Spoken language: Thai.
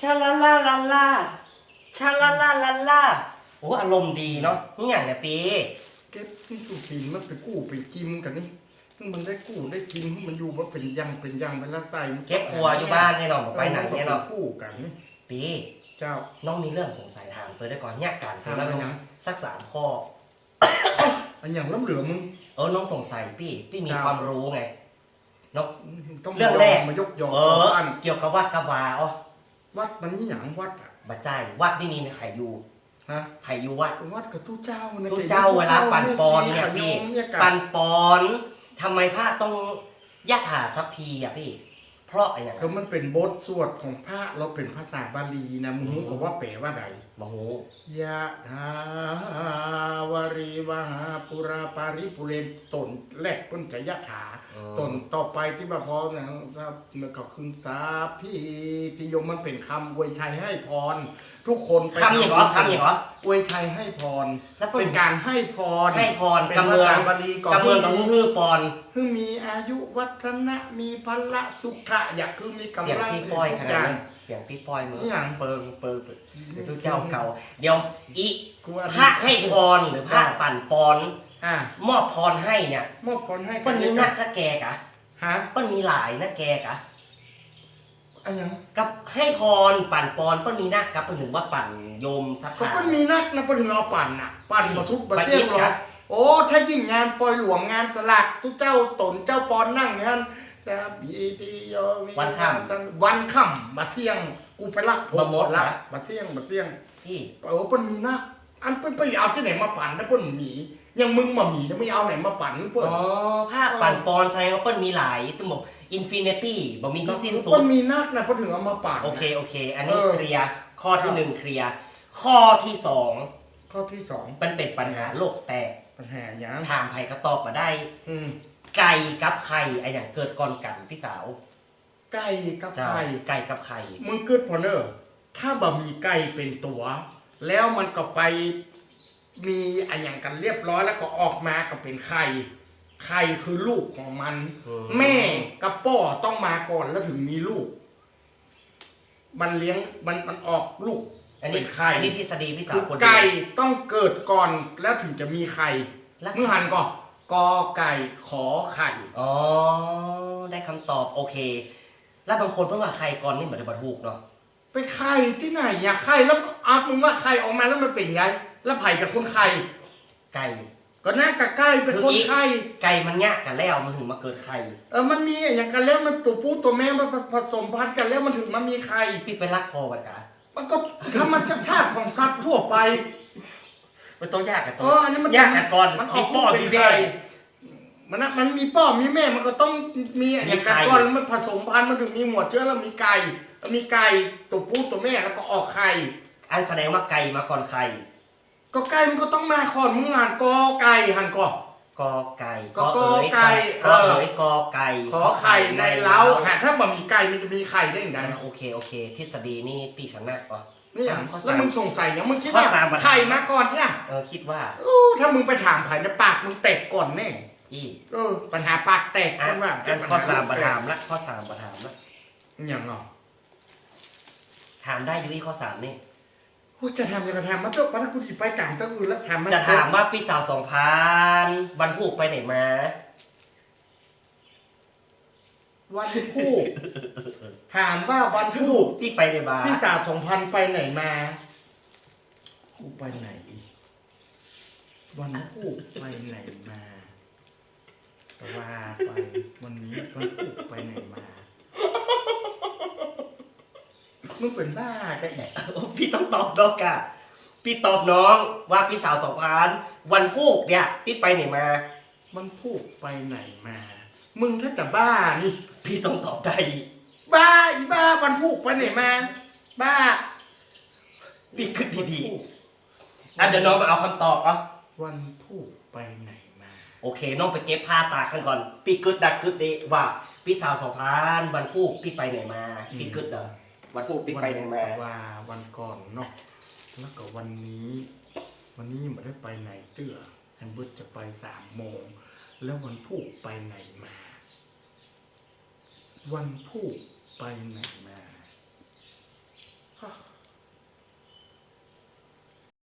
ชาลาลาลาลาชาลาลาลาลาโอ้อารมณ์ดีเนาะนี่อย่างเนี่ยปีเก็บที่สุขีมันไปกู้ไปกินกันนี่ซึ่งมันได้กู้ได้กินมันอยู่ว่าเป็นยังเป็นยังเวลาใส่มันเก็บครัวอยู่บ้านแน่นอนบ่ไปไหนแน่นอนกู้กันนี่ปีเจ้าน้องมีเรื่องสงสัยถามตัวได้ก่อนแยกกันตัวแล้วถามอะไรนะสักสามข้ออันอย่างล้ำเหลือมึงเออน้องสงสัยพี่พี่มีครับความรู้ไงน้องต้องเรื่องแรกมายกยอเอออันเกี่ยวกับวัดกับวาอ๋อ วัดมันนี่หยังวัดอะบัจใจายวัดที่นี่ไหอยูฮะไหอยูวัด ก็วัดกับตู้เจ้านะตู้เจ้าเวลาปั่นปอนเนี่ยพี่เนี่ยปันปอนทำไมพระต้องยะถาสัพพีอะพี่ เพราะอะไรอย่างคือมันเป็นบทสวดของพระเราเป็นภาษาบาลีนะมึงรู้กับว่าแปลว่าใดมโหยะถาวริวหาปุราปาริปุเรนตนแรกเพิ่นจะยะถาอืมตนต่อไปที่ว่าพอนะครับมันก็คือสาพี่พิยมมันเป็นคำอวยชัยให้พร ทุกคนไปคำอย่างเหรอคำอย่างเหรออวยชัยให้พรแล้วเพิ่เป็นนการให้พรให้พรเป็นกำภาเมืองษาบาลีก่อนกำเมืองกับฮือปอนเพิ่งมีอายุวัฒนะมีพละสุขะอยากคือมีเสียงกำลังพี่ป้อยขทุกนาดอย่างนี้เสียงพี่ป้อยมึงนี่อย่างเปิงเปิงเปิงเดี๋ยวทุกเจ้าเก่า เดี๋ยวอีกูว่าพระให้พรหรือพระปั่นปอนอะมอบพรให้เนี่ยมอบพรให้เปิ้นมีนักนะแกกะฮะเปิ้นมีหลายนะแกกะอันยังกับให้พรปั่นปอนเปิ้นมีนักกับเปิ้นถึงว่าปั่นโยมสักก็ขามันมีนักนะเพิ่นถึงเอาปั่นน่ะ ปั่นมาทุกประเทศบัดนี้หรอครับโอ้ถ้ายิ่งงานปล่อยหลวงงานสลักทุกเจ้าตนเจ้าปอนนั่งงาน แต่บีดีโยมีวันค่ำวันค่ำมาเที่ยง กูไปลักผมมาหมดละมาเที่ยงมาเที่ยงพี่เออเปิ้นมีนักอันเปิ้นไปเอาที่ไหนมาปั่นนะเปิ้นมียังมึงมามีนะไม่เอาไหนมาปั่นเปิ้น อ๋อพระปั่นปอนแสดงว่เปิ้นมีหลายต้องบอกอินฟินิตี้บอกมีที่สิ้นสุเปิ้ดนมีนักนะเพิ่นถึงเอามาปั่นโอเคโอเค อันนี้เออเคลียร์ข้อที่หนึ่งเคลียร์ข้อที่สองข้อที่สองมันเป็นปัญหาโลกแตกปัญหาหยังถามไผ่ก็ตอบมาได้ อืม ไก่กับไข่ไออย่างเกิดก่อนกันพี่สาวไก่กับเจ้าไข่ไก่กับไข่มึงเกิดพอเนอร์ถ้าบะมีไก่เป็นตัว แล้วมันก็ไปมีอะไรอย่างกันเรียบร้อยแล้วก็ออกมาก็เป็นไข่ไข่คือลูกของมันอืแม่กับป้อต้องมาก่อนแล้วถึงมีลูก มันเลี้ยงมันมันออกลูก อันนี้เป็นไข่ อันนี้ทฤษฎีพี่สาคืวอคนเดียว ไก่ต้องเกิดก่อนแล้วถึงจะมีไข่แล้วเมื่อหันก็ กอไก่ขอไข่ อ๋อ ได้คำตอบโอเค แล้วบางคนเพิ่งว่าไข่ก่อนนี่เหมือนจะบรรทุกเนาะไปไข่ที่ไหนอยากไข่แล้วอามึงว่าไข่ออกมาแล้วมันเป็นไง แล้วไผ่เป็นคนไข่ ไก่ ก็น่าจะใกล้เป็นคนไข่ ไก่มันแยกกันแล้วมันถึงมาเกิดไข่ เออ มันมีอย่างกันแล้วมันตัวผู้ตัวแม่มันผสมพันธุ์กันแล้วมันถึงมามีไข่พี่ไปรักคอกันกะมันก็ธรรมชาติของสัตว์ทั่วไป มันต้องแยกกันตัเอวออันนี้มันแยกกันก่อนมันอมีอกพ่อลูกมีเป็นแม่ไข่มันนะมันมีพ่อมีแม่มันก็ต้องมีอย่างกันก่อนแล้วมันผสมพันธุ์มันถึงมีหมวดเชื้อแล้วมีไก่มีไก่ตัวผู้ตัวแม่แล้วก็ออกไข่ อันแสดงว่าไก่มาก่อนไข่ก็ไก่มันก็ต้องมาก่อนมึงงานกอไก่หันก่อน กอไก่ก็เอ๋ยกอไก่กอเออเอ๋ยกอไก่ขอไข่ในเล้าหากถ้าบ่มีไก่มันจะมีไข่ได้ยังไง อ่าโอเคโอเค ทฤษฎีนี่ปีชนะปะ นี่อย่างข้อสามแล้วมึงสงสัยยังมึงคิดข้อว่าสามปัญหาไข่มาก่อนเนี่ยเออคิดว่าอู้ถ้ามึงไปถามไผ่ในปากมึงแตกก่อนแน่อีเออปัญหาปากแตกอะคนว่าอันข้อสามประถามละข้อสามประถามละอย่างเนาะถามได้อยู่ที่ข้อสามนี่โอ้จะทำยังไงทำมันเจ้าปนักกูดีไปกลางตั้งอื่นแล้วทำมันจะถามว่าปีสาวสองพันวันผูกไปไหนมาวันพูก ถามว่าวันพูกพี่ไปไหนมาพี่สาวสองพันไปไหนมากูไปไหน วันพูกไปไหนมาแต่ว่าไปวันนี้วันพูกไปไหนมามึงเป็นบ้ากันอีกพี่ต้องตอบน้องกะพี่ตอบน้องว่าพี่สาวสองพันวันผูกเนี่ยพี่ไปไหนมา มันพูกไปไหนมา มึงถ้าจะบ้านี่ พี่ต้องตอบได้ บ้าอีบ้าวันพูกไปไหนมา บ้าพี่คิดดีๆอะเดี๋ยวน้องมาเอาคำตอบอะวันพูกไปไหนมา โอเค น้องไปเก็บผ้าตากกันก่อนพี่กึดดักกึดดีว่าพี่สาวสองพันวันผูกพี่ไปไหนมาพี่กึดเด้อวันผูกพี่ไปไหนมาว่าวันก่อนเนาะแล้วก็วันนี้ วันนี้ไม่ได้ไปไหนเตื้อแฮมเบิร์ตจะไปสามโมง แล้ววันพูกไปไหนมา วันพูก ไปไหนมา